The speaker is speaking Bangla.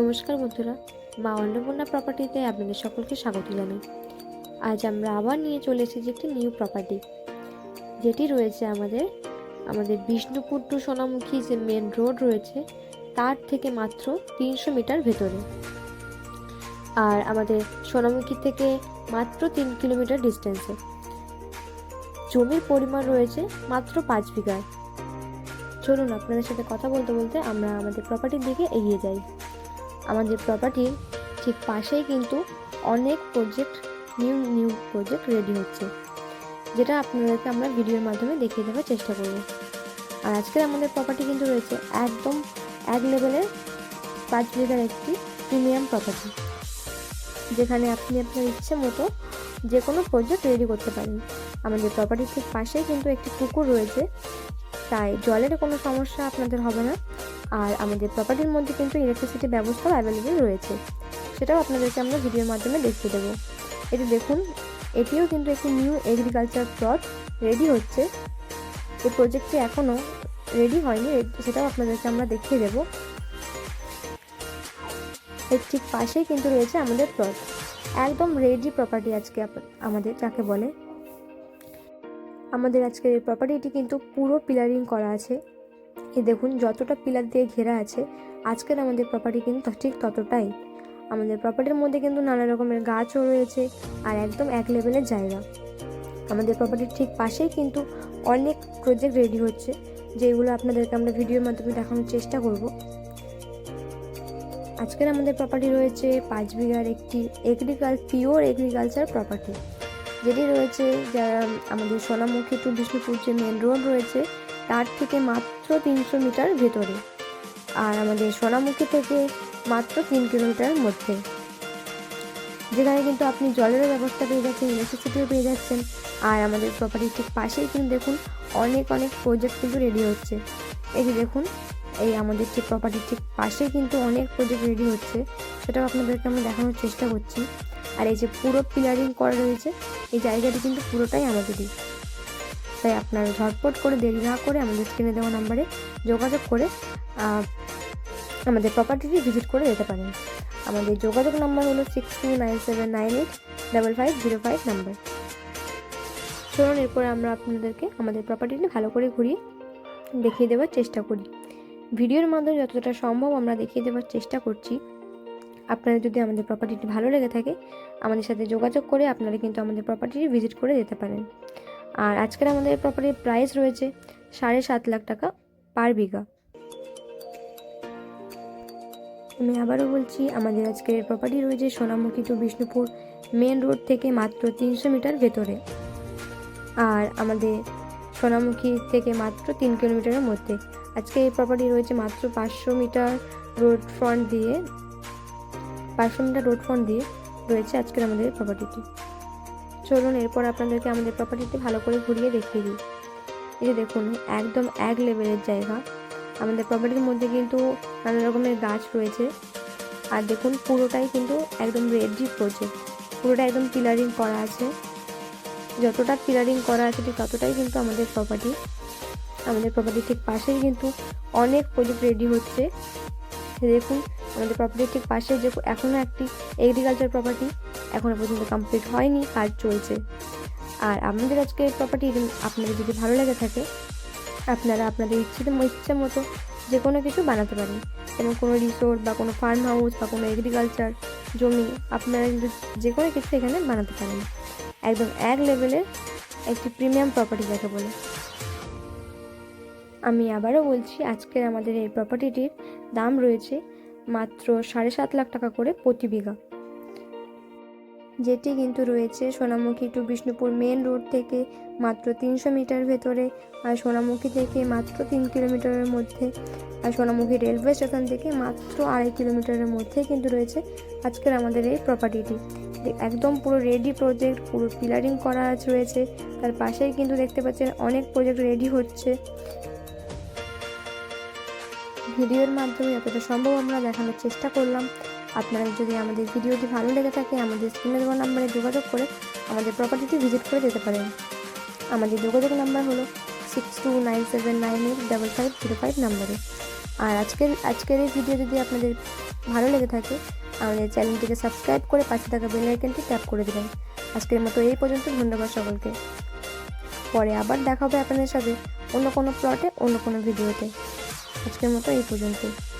নমস্কার বন্ধুরা, মা অন্নপূর্ণা প্রপার্টিতে আপনাদের সকলকে স্বাগত জানাই। আজ আমরা আবার নিয়ে চলে এসেছি একটি নিউ প্রপার্টি যেটি রয়েছে আমাদের আমাদের বিষ্ণুপুর টু সোনামুখী যে মেন রোড রয়েছে, তার থেকে মাত্র তিনশো মিটার ভেতরে। আর আমাদের সোনামুখী থেকে মাত্র তিন কিলোমিটার ডিস্টেন্সে জমির পরিমাণ রয়েছে মাত্র পাঁচ বিঘার চলুন আপনাদের সাথে কথা বলতে বলতে আমরা আমাদের প্রপার্টির দিকে এগিয়ে যাই। আমাদের প্রপার্টির ঠিক পাশেই কিন্তু অনেক project new new project ready হচ্ছে, যেটা আপনাদেরকে আমরা ভিডিওর মাধ্যমে দেখিয়ে দেওয়ার চেষ্টা করব। আর আজকের আমাদের প্রপার্টি কিন্তু রয়েছে একদম এক লেভেলের পাঁচ বিঘার একটি প্রিমিয়াম প্রপার্টি যেখানে আপনি আপনার ইচ্ছে মতো যে কোনো প্রজেক্ট রেডি করতে পারেন। আমাদের প্রপার্টির ঠিক পাশেই কিন্তু একটি পুকুর রয়েছে। তাই জলের কোনো সমস্যা আপনাদের হবে না। আর আমাদের প্রপার্টির মধ্যে কিন্তু ইলেকট্রিসিটি ব্যবস্থাও অ্যাভেলেবেল রয়েছে। সেটাও আপনাদেরকে আমরা ভিডিওর মাধ্যমে দেখিয়ে দেবো। এটি দেখুন, এটিও কিন্তু একটি নিউ এগ্রিকালচার প্লট রেডি হচ্ছে। এই প্রজেক্টটি এখনও রেডি হয়নি সেটাও আপনাদেরকে আমরা দেখিয়ে দেবো। এর ঠিক পাশেই কিন্তু রয়েছে আমাদের প্লট একদম রেডি প্রপার্টি আজকে আমাদের, যাকে বলে আমাদের আজকের এই প্রপার্টিটি কিন্তু পুরো পিলারিং করা আছে। এই দেখুন, যতটা পিলার দিয়ে ঘেরা আছে, আজকের আমাদের প্রপার্টি কিন্তু ঠিক ততটাই। আমাদের প্রপার্টির মধ্যে কিন্তু নানা রকমের গাছও রয়েছে আর একদম এক লেভেলের জায়গা। আমাদের প্রপার্টির ঠিক পাশেই কিন্তু অনেক প্রজেক্ট রেডি হচ্ছে, যেগুলো আপনাদেরকে আমরা ভিডিওর মাধ্যমে দেখানোর চেষ্টা করব। আজকের আমাদের প্রপার্টি রয়েছে পাঁচ বিঘার একটি এগ্রিকাল পিওর এগ্রিকালচার প্রপার্টি যেটি রয়েছে, যারা আমাদের সোনামুখী টু বিষ্ণুপুর যে মেন রোড রয়েছে, তার থেকে মাত্র তিনশো মিটার ভেতরে। আর আমাদের সোনামুখী থেকে মাত্র তিন কিলোমিটারের মধ্যে। যেখানে কিন্তু আপনি জলেরও ব্যবস্থা পেয়ে যাচ্ছেন ইলেকট্রিসিটিও পেয়ে যাচ্ছেন। আর আমাদের প্রপার্টির ঠিক পাশেই কিন্তু দেখুন, অনেক অনেক প্রজেক্ট কিন্তু রেডি হচ্ছে। এই যে দেখুন, এই আমাদের ঠিক প্রপার্টির ঠিক পাশেই কিন্তু অনেক প্রজেক্ট রেডি হচ্ছে। সেটাও আপনাদেরকে আমরা দেখানোর চেষ্টা করছি। আর এই যে পুরো পিলারিং করা রয়েছে এই জায়গাটি কিন্তু পুরোটাই আমাদেরই তাই আপনারা ঝটপট করে দেরি না করে আমাদের স্ক্রিনে দেওয়া নাম্বারে যোগাযোগ করে আমাদের প্রপার্টিটি ভিজিট করে যেতে পারেন। আমাদের যোগাযোগ নাম্বার হলো six two nine seven nine eight double five zero five number চলুন এরপরে আমরা আপনাদেরকে আমাদের প্রপার্টিটি ভালো করে ঘুরিয়ে দেখিয়ে দেওয়ার চেষ্টা করি। ভিডিওর মাধ্যমে যতটা সম্ভব আমরা দেখিয়ে দেওয়ার চেষ্টা করছি। আপনাদের যদি আমাদের প্রপার্টিটি ভালো লেগে থাকে, আমাদের সাথে যোগাযোগ করে আপনারা কিন্তু আমাদের প্রপার্টিটি ভিজিট করে যেতে পারেন। আর আজকের আমাদের প্রপার্টির প্রাইস রয়েছে সাড়ে সাত লাখ টাকা পার বিঘা। আমি আবারও বলছি, আমাদের আজকের প্রপার্টি রয়েছে Sonamukhi to Bishnupur main road থেকে মাত্র তিনশো মিটার ভেতরে। আর আমাদের সোনামুখী থেকে মাত্র তিন কিলোমিটারের মধ্যে। আজকে এই প্রপার্টি রয়েছে মাত্র পাঁচশো মিটার রোড ফ্রন্ট দিয়ে পাঁচশো মিটার রোড ফ্রন্ট দিয়ে রয়েছে আজকের আমাদের প্রপার্টিটি চলুন, এরপর আপনাদেরকে আমাদের প্রপার্টিটি ভালো করে ঘুরিয়ে দেখিয়ে দিই। এই যে দেখুন, একদম এক লেভেলের জায়গা। আমাদের প্রপার্টির মধ্যে কিন্তু নানা রকমের গাছ রয়েছে। আর দেখুন, পুরোটাই কিন্তু একদম রেডি প্রজেক্ট পুরোটা একদম পিলারিং করা আছে। যতটা পিলারিং করা আছে ঠিক ততটাই কিন্তু আমাদের প্রপার্টি আমাদের প্রপার্টির ঠিক পাশেই কিন্তু অনেক প্রজেক্ট রেডি হচ্ছে। দেখুন আমাদের প্রপার্টির ঠিক পাশে যে এখনও একটি এগ্রিকালচার প্রপার্টি এখনও পর্যন্ত কমপ্লিট হয়নি, কাজ চলছে। আর আমাদের আজকে প্রপার্টি আপনাদের যদি ভালো লেগে থাকে, আপনারা আপনাদের ইচ্ছে ইচ্ছে মতো যে কোনো কিছু বানাতে পারেন। যেমন কোনো রিসোর্ট বা কোনো ফার্ম হাউস বা কোনো এগ্রিকালচার জমি, আপনারা কিন্তু যে কোনো কিছু এখানে বানাতে পারেন। একদম এক লেভেলের একটি প্রিমিয়াম প্রপার্টি যাকে বলে। আমি আবারও বলছি, আজকের আমাদের এই প্রপার্টিটির দাম রয়েছে মাত্র সাড়ে সাত লাখ টাকা করে প্রতি বিঘা। যেটি কিন্তু রয়েছে Sonamukhi to Bishnupur main road থেকে মাত্র তিনশো মিটার ভেতরে আর সোনামুখী থেকে মাত্র তিন কিলোমিটারের মধ্যে আর সোনামুখী রেলওয়ে স্টেশন থেকে মাত্র আড়াই কিলোমিটারের মধ্যে কিন্তু রয়েছে আজকের আমাদের এই প্রপার্টিটি একদম পুরো রেডি প্রজেক্ট পুরো পিলারিং করা রয়েছে। তার পাশেই কিন্তু দেখতে পাচ্ছেন অনেক প্রজেক্ট রেডি হচ্ছে। ভিডিওর মাধ্যমে যতটা সম্ভব আমরা দেখানোর চেষ্টা করলাম। আপনারা যদি আমাদের ভিডিওটি ভালো লেগে থাকে, আমাদের স্ক্রিনে দেওয়া নাম্বারে যোগাযোগ করে আমাদের প্রপার্টিটি ভিজিট করে যেতে পারেন। আমাদের যোগাযোগ নাম্বার হলো six two nine seven nine eight double five zero five নাম্বারে। আর আজকের আজকের এই ভিডিও যদি আপনাদের ভালো লেগে থাকে আমাদের চ্যানেলটিকে সাবস্ক্রাইব করে পাশে থাকা বেল আইকনটি ট্যাপ করে দেবেন। আজকের মতো এই পর্যন্ত, ধন্যবাদ সকলকে। পরে আবার দেখা হবে আপনাদের সাথে অন্য কোনো প্লটে অন্য কোনো ভিডিওতে। そしてまたいい保存と。